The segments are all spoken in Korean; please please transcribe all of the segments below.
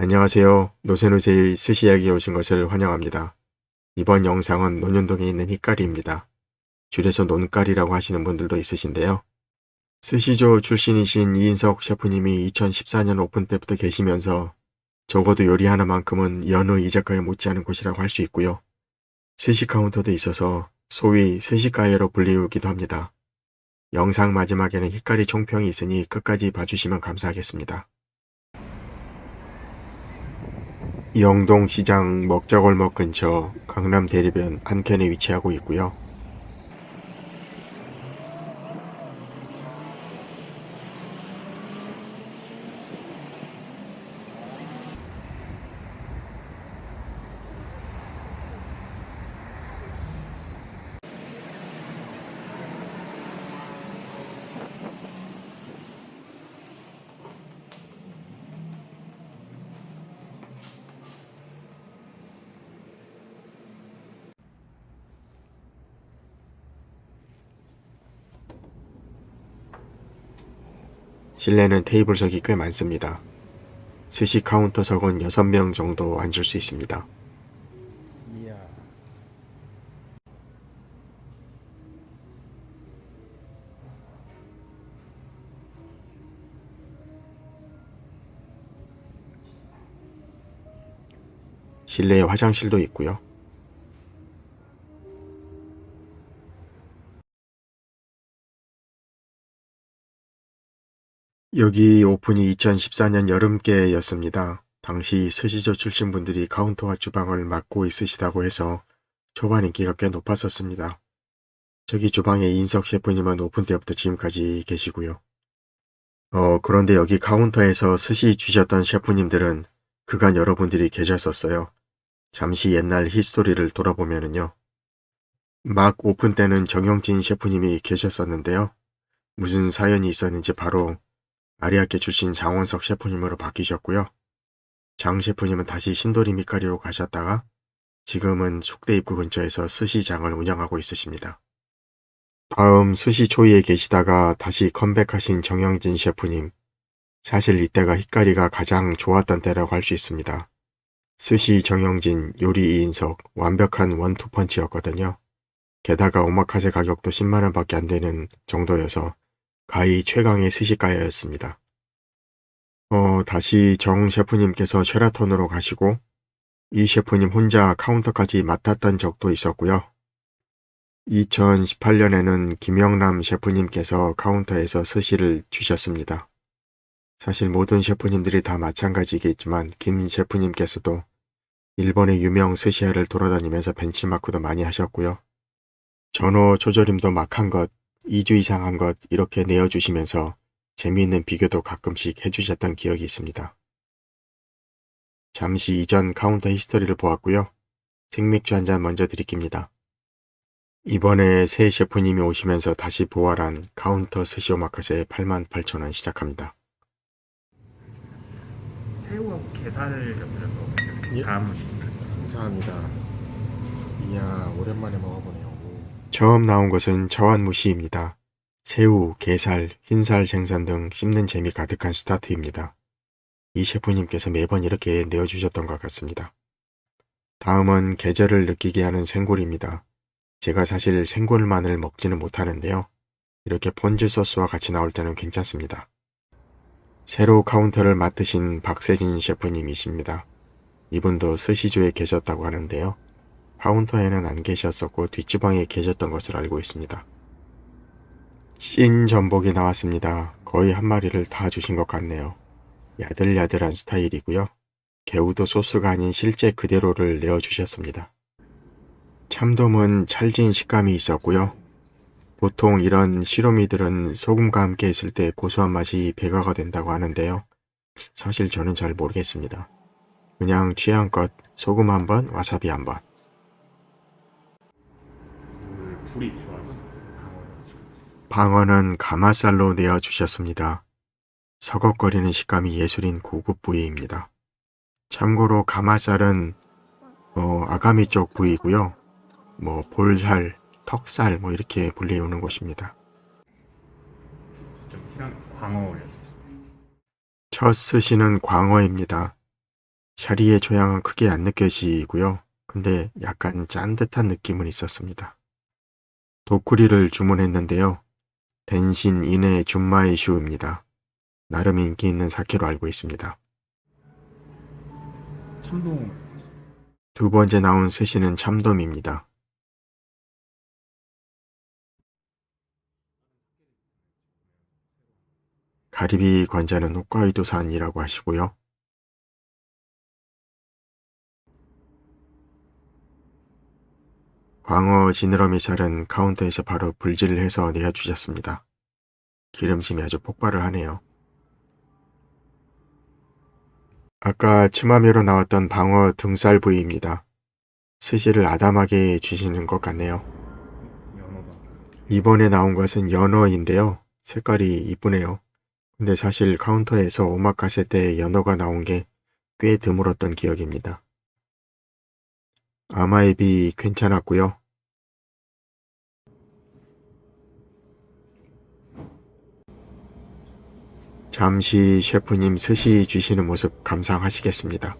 안녕하세요. 노세노세의 스시야기에 오신 것을 환영합니다. 이번 영상은 논현동에 있는 희까리입니다. 줄여서 논까리라고 하시는 분들도 있으신데요. 스시조 출신이신 이인석 셰프님이 2014년 오픈 때부터 계시면서 적어도 요리 하나만큼은 여느 이자카야 못지않은 곳이라고 할 수 있고요. 스시 카운터도 있어서 소위 스시가예로 불리우기도 합니다. 영상 마지막에는 희까리 총평이 있으니 끝까지 봐주시면 감사하겠습니다. 영동시장 먹자골목 근처 강남 대리변 한켠에 위치하고 있고요. 실내는 테이블석이 꽤 많습니다. 스시 카운터석은 6명 정도 앉을 수 있습니다. 실내에 화장실도 있고요. 여기 오픈이 2014년 여름께였습니다. 당시 스시조 출신 분들이 카운터와 주방을 맡고 있으시다고 해서 초반 인기가 꽤 높았었습니다. 저기 주방에 인석 셰프님은 오픈 때부터 지금까지 계시고요. 어, 그런데 여기 카운터에서 스시 주셨던 셰프님들은 그간 여러분들이 계셨었어요. 잠시 옛날 히스토리를 돌아보면은요. 막 오픈 때는 정영진 셰프님이 계셨었는데요. 무슨 사연이 있었는지 바로 아리아케 출신 장원석 셰프님으로 바뀌셨고요. 장 셰프님은 다시 신도리 미카리로 가셨다가 지금은 숙대 입구 근처에서 스시장을 운영하고 있으십니다. 다음 스시 초이에 계시다가 다시 컴백하신 정영진 셰프님. 사실 이때가 히카리가 가장 좋았던 때라고 할 수 있습니다. 스시 정영진, 요리 이인석, 완벽한 원투펀치였거든요. 게다가 오마카세 가격도 10만원 밖에 안 되는 정도여서 가히 최강의 스시가야였습니다. 어, 다시 정 셰프님께서 쉐라톤으로 가시고 이 셰프님 혼자 카운터까지 맡았던 적도 있었고요. 2018년에는 김영남 셰프님께서 카운터에서 스시를 주셨습니다. 사실 모든 셰프님들이 다 마찬가지겠지만 김 셰프님께서도 일본의 유명 스시야를 돌아다니면서 벤치마크도 많이 하셨고요. 전어 조절임도 막한 것, 2주 이상 한 것 이렇게 내어주시면서 재미있는 비교도 가끔씩 해주셨던 기억이 있습니다. 잠시 이전 카운터 히스토리를 보았고요. 생맥주 한 잔 먼저 드릴깁니다. 이번에 새 셰프님이 오시면서 다시 보완한 카운터 스시 오마카세 88,000원 시작합니다. 새우하고 게살을 곁들여서 예. 자무시. 감사합니다. 이야, 오랜만에 먹어보네요. 처음 나온 것은 저완무시입니다. 새우, 게살, 흰살 생선 등 씹는 재미 가득한 스타트입니다. 이 셰프님께서 매번 이렇게 내어주셨던 것 같습니다. 다음은 계절을 느끼게 하는 생굴입니다. 제가 사실 생굴만을 먹지는 못하는데요. 이렇게 폰즈 소스와 같이 나올 때는 괜찮습니다. 새로 카운터를 맡으신 박세진 셰프님이십니다. 이분도 스시조에 계셨다고 하는데요. 카운터에는 안 계셨었고 뒷주방에 계셨던 것으로 알고 있습니다. 찐 전복이 나왔습니다. 거의 한 마리를 다 주신 것 같네요. 야들야들한 스타일이고요. 개우도 소스가 아닌 실제 그대로를 내어주셨습니다. 참돔은 찰진 식감이 있었고요. 보통 이런 시로미들은 소금과 함께 했을 때 고소한 맛이 배가가 된다고 하는데요. 사실 저는 잘 모르겠습니다. 그냥 취향껏 소금 한 번, 와사비 한 번. 물 불이 좋아서. 방어는 가마살로 내어 주셨습니다. 서걱거리는 식감이 예술인 고급 부위입니다. 참고로 가마살은 어, 아가미 쪽 부위고요. 뭐 볼살, 턱살 뭐 이렇게 불리우는 곳입니다. 좀 희랑 광어 올려주겠습니다. 첫 스시는 광어입니다. 샤리의 조향은 크게 안 느껴지고요. 근데 약간 짠 듯한 느낌은 있었습니다. 도쿠리를 주문했는데요. 덴신 인의 준마이 슈입니다. 나름 인기 있는 사케로 알고 있습니다. 참동 두 번째 나온 스시는 참돔입니다. 가리비 관자는 홋카이도산이라고 하시고요. 광어 지느러미 살은 카운터에서 바로 불질을 해서 내어주셨습니다. 기름짐이 아주 폭발을 하네요. 아까 치마미로 나왔던 방어 등살 부위입니다. 스시를 아담하게 주시는 것 같네요. 이번에 나온 것은 연어인데요. 색깔이 이쁘네요. 근데 사실 카운터에서 오마카세 때 연어가 나온 게 꽤 드물었던 기억입니다. 아마에비 괜찮았고요. 잠시 셰프님 스시 주시는 모습 감상하시겠습니다.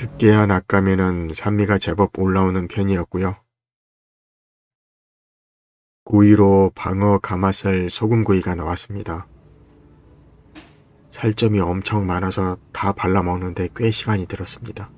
집게한 아까면은 산미가 제법 올라오는 편이었고요. 구이로 방어 가마살 소금구이가 나왔습니다. 살점이 엄청 많아서 다 발라 먹는데 꽤 시간이 들었습니다.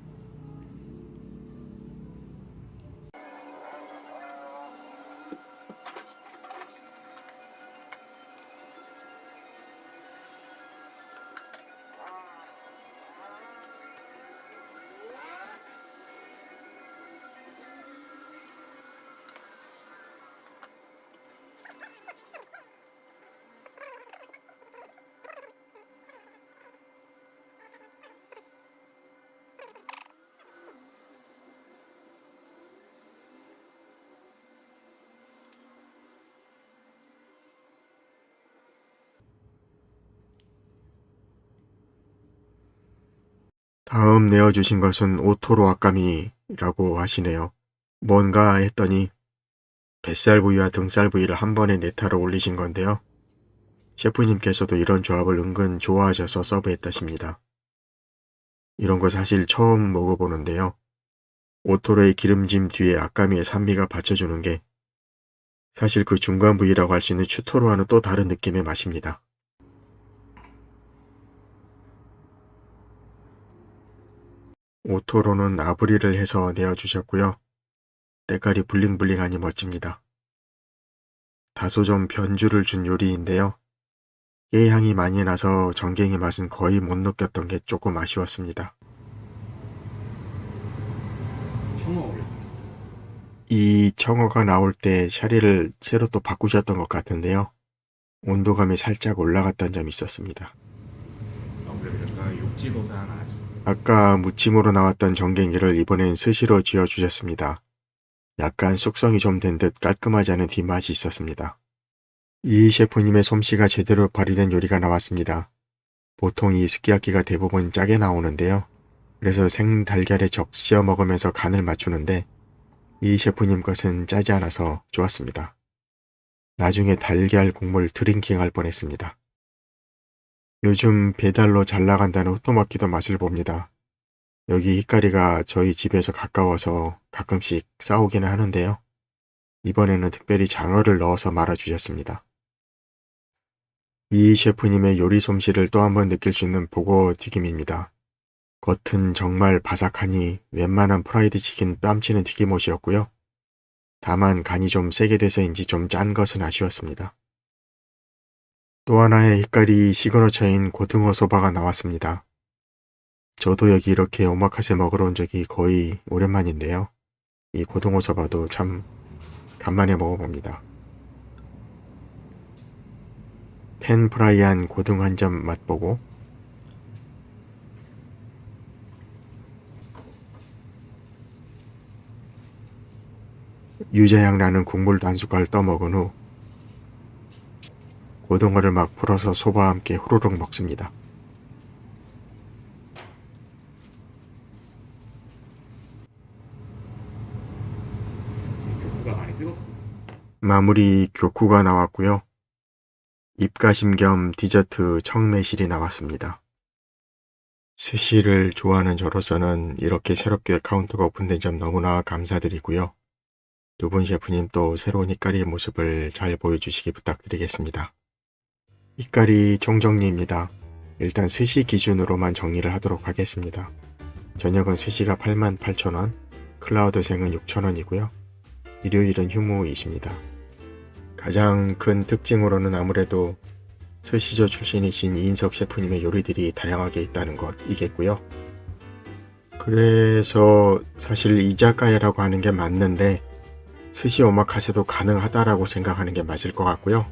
다음 내어주신 것은 오토로 아까미라고 하시네요. 뭔가 했더니 뱃살 부위와 등살 부위를 한 번에 네타로 올리신 건데요. 셰프님께서도 이런 조합을 은근 좋아하셔서 서브했다십니다. 이런 거 사실 처음 먹어보는데요. 오토로의 기름짐 뒤에 아까미의 산미가 받쳐주는 게 사실 그 중간 부위라고 할 수 있는 추토로와는 또 다른 느낌의 맛입니다. 오토로는 아브리를 해서 내어주셨고요. 때깔이 블링블링하니 멋집니다. 다소 좀 변주를 준 요리인데요. 깨 향이 많이 나서 전갱의 맛은 거의 못 느꼈던 게 조금 아쉬웠습니다. 이 청어가 나올 때 샤리를 새로 또 바꾸셨던 것 같은데요. 온도감이 살짝 올라갔던 점이 있었습니다. 아까 무침으로 나왔던 정갱이를 이번엔 스시로 쥐어주셨습니다. 약간 숙성이 좀 된 듯 깔끔하지 않은 뒷맛이 있었습니다. 이 셰프님의 솜씨가 제대로 발휘된 요리가 나왔습니다. 보통 이 스키야키가 대부분 짜게 나오는데요. 그래서 생 달걀에 적셔 먹으면서 간을 맞추는데 이 셰프님 것은 짜지 않아서 좋았습니다. 나중에 달걀 국물 드링킹 할 뻔했습니다. 요즘 배달로 잘 나간다는 호토마키도 맛을 봅니다. 여기 히카리가 저희 집에서 가까워서 가끔씩 싸우기는 하는데요. 이번에는 특별히 장어를 넣어서 말아주셨습니다. 이 셰프님의 요리 솜씨를 또 한 번 느낄 수 있는 보고 튀김입니다. 겉은 정말 바삭하니 웬만한 프라이드 치킨 뺨치는 튀김옷이었고요. 다만 간이 좀 세게 돼서인지 좀 짠 것은 아쉬웠습니다. 또 하나의 히카리 시그너처인 고등어 소바가 나왔습니다. 저도 여기 이렇게 오마카세 먹으러 온 적이 거의 오랜만인데요. 이 고등어 소바도 참 간만에 먹어봅니다. 팬 프라이한 고등 한 점 맛보고 유자향 나는 국물도 한 숟갈 떠먹은 후 고등어를 막 풀어서 소바와 함께 후루룩 먹습니다. 마무리 교쿠가 나왔고요. 입가심 겸 디저트 청매실이 나왔습니다. 스시를 좋아하는 저로서는 이렇게 새롭게 카운터가 오픈된 점 너무나 감사드리고요. 두 분 셰프님 또 새로운 이까리의 모습을 잘 보여주시기 부탁드리겠습니다. 이까리 총정리입니다. 일단 스시 기준으로만 정리를 하도록 하겠습니다. 저녁은 스시가 88,000원, 클라우드생은 6,000원이고요. 일요일은 휴무이십니다. 가장 큰 특징으로는 아무래도 스시조 출신이신 이인석 셰프님의 요리들이 다양하게 있다는 것이겠고요. 그래서 사실 이자카야라고 하는 게 맞는데 스시 오마카세도 가능하다라고 생각하는 게 맞을 것 같고요.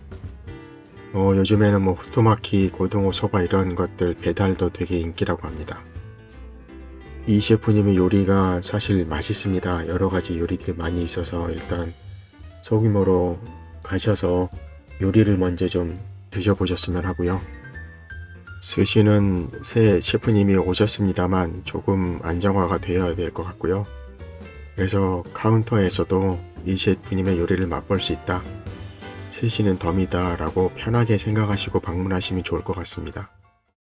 어, 요즘에는 뭐 후토마키, 고등어, 소바 이런 것들 배달도 되게 인기라고 합니다. 이 셰프님의 요리가 사실 맛있습니다. 여러 가지 요리들이 많이 있어서 일단 소규모로 가셔서 요리를 먼저 좀 드셔보셨으면 하고요. 스시는 새 셰프님이 오셨습니다만 조금 안정화가 되어야 될 것 같고요. 그래서 카운터에서도 이 셰프님의 요리를 맛볼 수 있다. 스시는 덤이다 라고 편하게 생각하시고 방문하시면 좋을 것 같습니다.